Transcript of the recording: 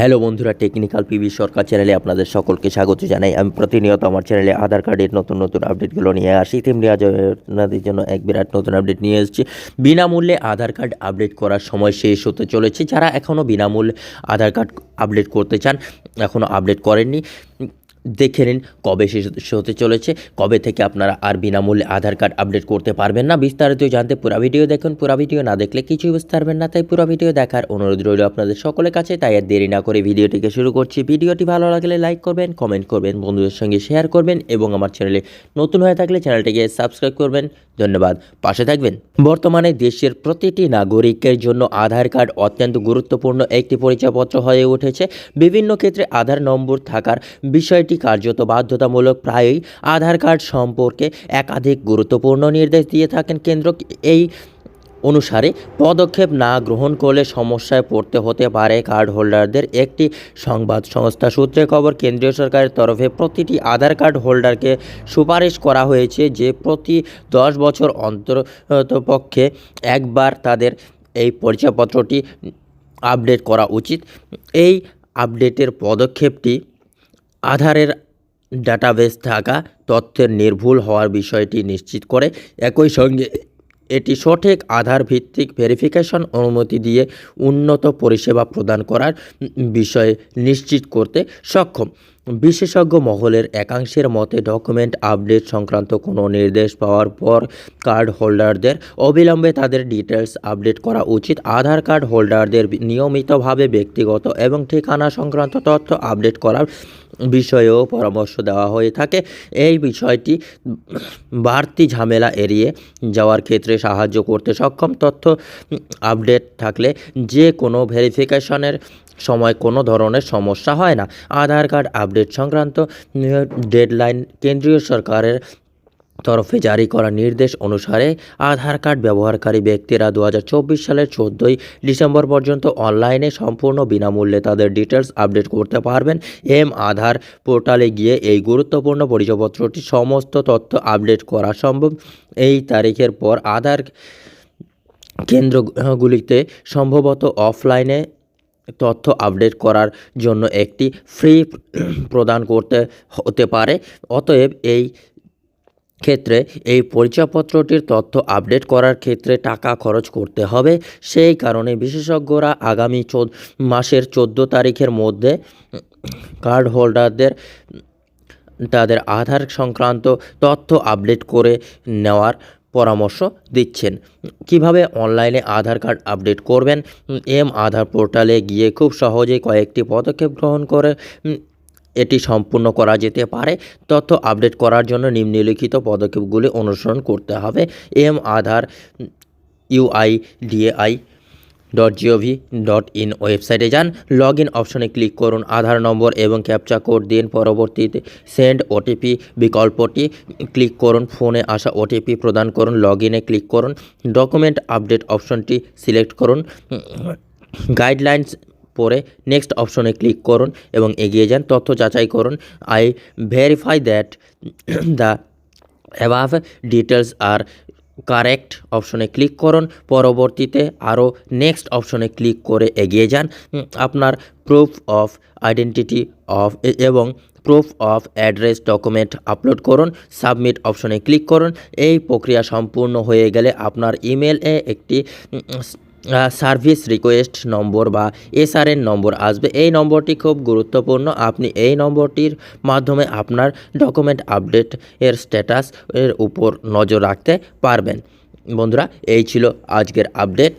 Hello বন্ধুরা, technical PB সরকার চ্যানেলে আপনাদের সকলকে স্বাগত জানাই। আমি প্রতিনিয়ত আমার চ্যানেলে আধার কার্ডের নতুন নতুন আপডেটগুলো নিয়ে আসি। তেমনি আজ আপনাদের জন্য এক বিরাট নতুন আপডেট নিয়ে এসেছি। বিনামূল্যে আধার কার্ড আপডেট করার সময় শেষ হতে চলেছে। যারা এখনও বিনামূল্যে আধার কার্ড আপডেট করতে চান, এখনও আপডেট করেননি। দেখে নিন কবে শেষ হতে চলেছে, কবে থেকে আপনারা আর বিনামূল্যে আধার কার্ড আপডেট করতে পারবেন না, বিস্তারিত জানতে পুরা ভিডিও দেখুন, পুরা ভিডিও না দেখলে কিছুই বুঝতে পারবেন না, তাই পুরা ভিডিও দেখার অনুরোধ রইল আপনাদের সকলের কাছে, তাই আর দেরি না করে ভিডিওটিকে শুরু করছি। ভিডিওটি ভালো লাগলে লাইক করবেন, কমেন্ট করবেন, বন্ধুদের সঙ্গে শেয়ার করবেন এবং আমার চ্যানেলে নতুন হয়ে থাকলে চ্যানেলটিকে সাবস্ক্রাইব করবেন। ধন্যবাদ। পাশে থাকবেন। বর্তমানে দেশের প্রতিটি নাগরিকের জন্য আধার কার্ড অত্যন্ত গুরুত্বপূর্ণ একটি পরিচয়পত্র হয়ে উঠেছে। বিভিন্ন ক্ষেত্রে আধার নম্বর থাকার বিষয়টি কার্যত বাধ্যতামূলক, প্রায়ই আধার কার্ড সম্পর্কে একাধিক গুরুত্বপূর্ণ নির্দেশ দিয়ে থাকেন কেন্দ্র এই অনুসারে পদক্ষেপ না গ্রহণ করলে সমস্যায় পড়তে হতে পারে। কার্ড হোল্ডারদের একটি সংবাদ সংস্থা সূত্রে খবর, কেন্দ্রীয় সরকারের তরফে প্রতিটি আধার কার্ড হোল্ডারকে সুপারিশ করা হয়েছে যে প্রতি দশ বছর অন্তরপক্ষে একবার তাদের এই পরিচয়পত্রটি আপডেট করা উচিত। এই আপডেটের পদক্ষেপটি আধারের ডাটাবেস থাকা তথ্যের নির্ভুল হওয়ার বিষয়টি নিশ্চিত করে। একই সঙ্গে এটি সঠিক আধার ভিত্তিক ভেরিফিকেশন অনুমতি দিয়ে উন্নত পরিষেবা প্রদান করার বিষয়ে নিশ্চিত করতে সক্ষম। বিশেষজ্ঞ মহলের একাংশের মতে, ডকুমেন্ট আপডেট সংক্রান্ত কোনো নির্দেশ পাওয়ার পর কার্ড হোল্ডারদের অবিলম্বে তাদের ডিটেলস আপডেট করা উচিত। আধার কার্ড হোল্ডারদের নিয়মিতভাবে ব্যক্তিগত এবং ঠিকানা সংক্রান্ত তথ্য আপডেট করার বিষয়েও পরামর্শ দেওয়া হয়ে থাকে। এই বিষয়টি বাড়তি ঝামেলা এড়িয়ে যাওয়ার ক্ষেত্রে সাহায্য করতে সক্ষম। তথ্য আপডেট থাকলে যে কোনো ভেরিফিকেশনের সময় কোনো ধরনের সমস্যা হয় না। আধার কার্ড আপডেট সংক্রান্ত ডেডলাইন কেন্দ্রীয় সরকারের তরফে জারি করা নির্দেশ অনুসারে আধার কার্ড ব্যবহারকারী ব্যক্তিরা দু হাজার চব্বিশ সালের চোদ্দোই ডিসেম্বর পর্যন্ত অনলাইনে সম্পূর্ণ বিনামূল্যে তাদের ডিটেলস আপডেট করতে পারবেন। এম আধার পোর্টালে গিয়ে এই গুরুত্বপূর্ণ পরিচয়পত্রটি সমস্ত তথ্য আপডেট করা সম্ভব। এই তারিখের পর আধার কেন্দ্রগুলিতে সম্ভবত অফলাইনে তথ্য আপডেট করার জন্য একটি ফ্রি প্রদান করতে হতে পারে। অতএব এই ক্ষেত্রে এই পরিচয়পত্রটির তথ্য আপডেট করার ক্ষেত্রে টাকা খরচ করতে হবে। সেই কারণে বিশেষজ্ঞরা আগামী চোদ্দ, মাসের চোদ্দ তারিখের মধ্যে কার্ড হোল্ডারদের তাদের আধার সংক্রান্ত তথ্য আপডেট করে নেওয়ার পরামর্শ দিচ্ছেন। কীভাবে অনলাইনে আধার কার্ড আপডেট করবেন? এম আধার পোর্টালে গিয়ে খুব সহজেই কয়েকটি পদক্ষেপ গ্রহণ করে, এটি সম্পূর্ণ করা যেতে পারে। তথ্য আপডেট করার জন্য নিম্নলিখিত পদক্ষেপগুলি অনুসরণ করতে হবে। M Aadhaar UI DAI dot gov dot in ওয়েবসাইটে যান। লগ ইন অপশনে ক্লিক করুন আধার নম্বর এবং ক্যাপচা কোড দিন। পরবর্তীতে সেন্ড ওটিপি বিকল্পটি ক্লিক করুন। ফোনে আসা ওটিপি প্রদান করুন। লগ ইনে ক্লিক করুন। ডকুমেন্ট আপডেট অপশনটি সিলেক্ট করুন। গাইডলাইন্স পরে নেক্সট অপশনে ক্লিক করুন এবং এগিয়ে যান। তথ্য যাচাই করুন। I verify that the above details are correct অপশনে ক্লিক করুন। পরবর্তীতে আরও নেক্সট অপশনে ক্লিক করে এগিয়ে যান। আপনার প্রুফ অফ আইডেন্টিটি অফ এবং proof of address document upload করুন। সাবমিট অপশনে ক্লিক করুন। এই প্রক্রিয়া সম্পূর্ণ হয়ে গেলে আপনার ইমেলে একটি সার্ভিস রিকোয়েস্ট নম্বর বা এসআরএন নম্বর আসবে। এই নম্বরটি খুব গুরুত্বপূর্ণ। আপনি এই নম্বরটির মাধ্যমে আপনার ডকুমেন্ট আপডেট এর স্ট্যাটাস এর উপর নজর রাখতে পারবেন। বন্ধুরা, এই ছিল আজকের আপডেট